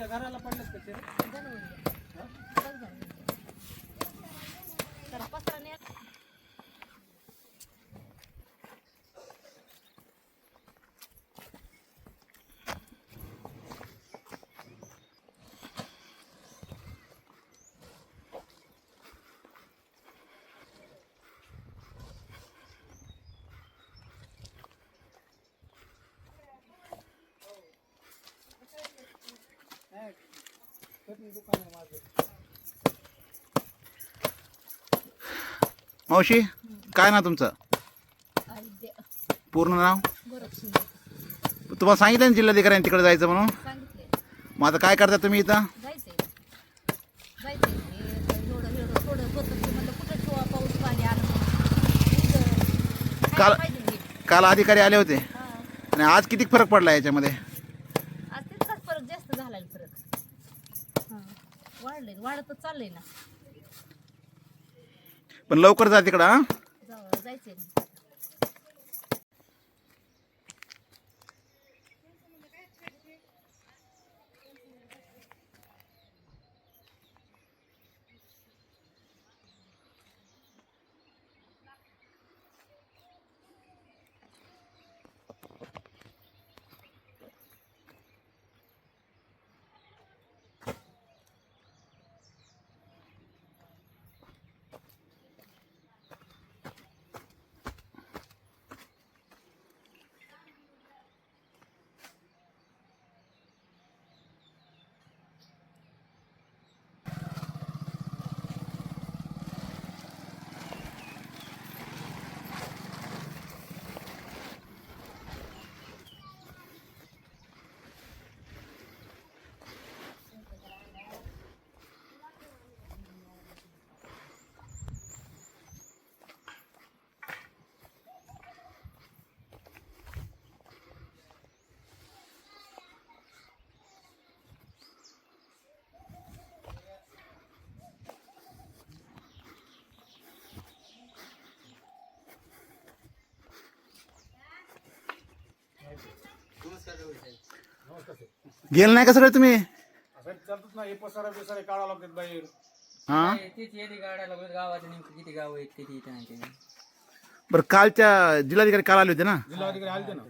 तुमच्या घराला पडलं का चिर जरा पसरा मावशी काय ना तुमचं. पूर्ण नाव. तुम्हाला सांगितलं ना जिल्हाधिकाऱ्यांनी तिकडे जायचं म्हणून मग आता काय करता तुम्ही इथं. काल-. काल अधिकारी आले होते. आणि आज किती फरक पडला याच्यामध्ये फरक जास्त झालाय फरक. हा. वाढलंय वाढतच चाललंय ना. पण लवकर जा तिकडं जायचंय. गेलं नाही का सगळं तुम्ही? असं चालतच ना हे पसारा बिसारे काढावं लागतात बाहेर. हा? तीच येते गाड्याला गावात नेमकं किती गाव आहेत किती इथं नाही ते. बरं कालच्या जिल्हाधिकारी काल आले होते ना? जिल्हाधिकारी आलते ना.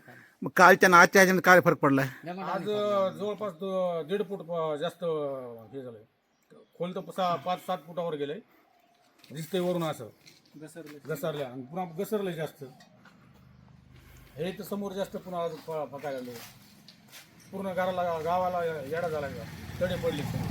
मग कालच्या आणि आजच्या ह्याच्यामध्ये काय फरक पडलाय? आज अं, जवळपास दो- दीड फूट जास्त हे झालंय. खोल तर सहा पाच सात फुटावर गेलंय. दिसतंय वरून असं. घसरल्या आणि पुन्हा घसरलंय जास्त. हे तर समोर जास्त पुन्हा आज फ- फकायला पूर्ण घराला गावाला येडा झाला का? तडे पडले.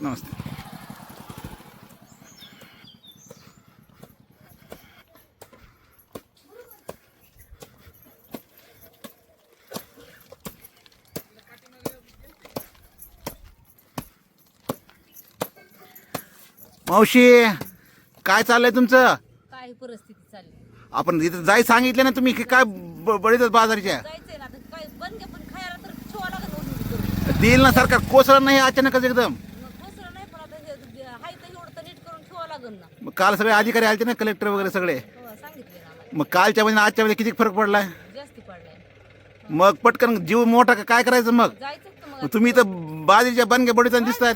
नमस्ते. मावशी काय चाललंय तुमचं? काय परिस्थिती चालली? आपण इथं जाय सांगितलं ना तुम्ही की काय ब- बळीतच बाजारच्या जायचंय ना आता काय बंद पण खायला तर ठेवा लागत उठून करून. देईल ना सरकार नाही अचानकच एकदम मग दुसरं नाही पण आता हे हाय तर एवढं तर नीट करून ठेवा लागेल ना. मग काल सगळे अधिकारी आले ना कलेक्टर वगैरे सगळे. हो, सांगितले ना आम्हाला. मग कालच्या मध्ये आणि आजच्या मध्ये किती फरक पडलाय? जास्ती पडलाय. मग पटकन जीव मोठा का काय करायचं मग? जायचं तर मग मग तुम्ही इथं बाजरीच्या बनगे बडीत दिसतात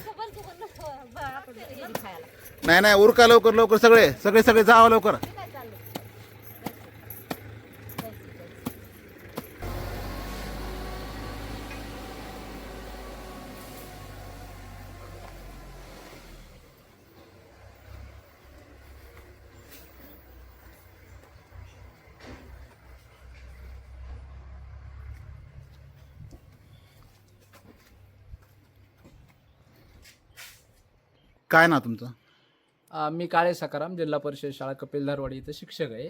आपण खायला. नाही नाही उरका लवकर लवकर सगळे सगळे सगळे जावं लवकर. काय ना तुमचं? अं, मी काळे सकाराम जिल्हा परिषद शाळा कपिल धारवाडी इथं शिक्षक आहे.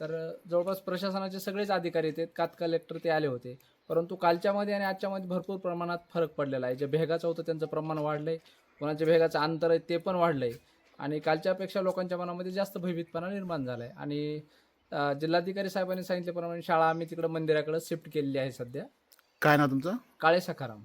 तर जवळपास प्रशासनाचे सगळेच अधिकारी आहेत. कात कलेक्टर ते आले होते. परंतु कालच्यामध्ये आणि आजच्यामध्ये भरपूर प्रमाणात फरक पडलेला आहे. जे भेगाचं होतं त्यांचं प्रमाण वाढलं आहे कोणाच्या भेगाचं अंतर आहे ते पण वाढलं आहे आणि कालच्यापेक्षा लोकांच्या मनामध्ये जास्त भयभीतपणा निर्माण झाला आहे आणि अ, जिल्हाधिकारी साहेबांनी सांगितल्याप्रमाणे शाळा आम्ही तिकडं मंदिराकडे शिफ्ट केलेली आहे सध्या. काय नाव तुमचं? काळे सखाराम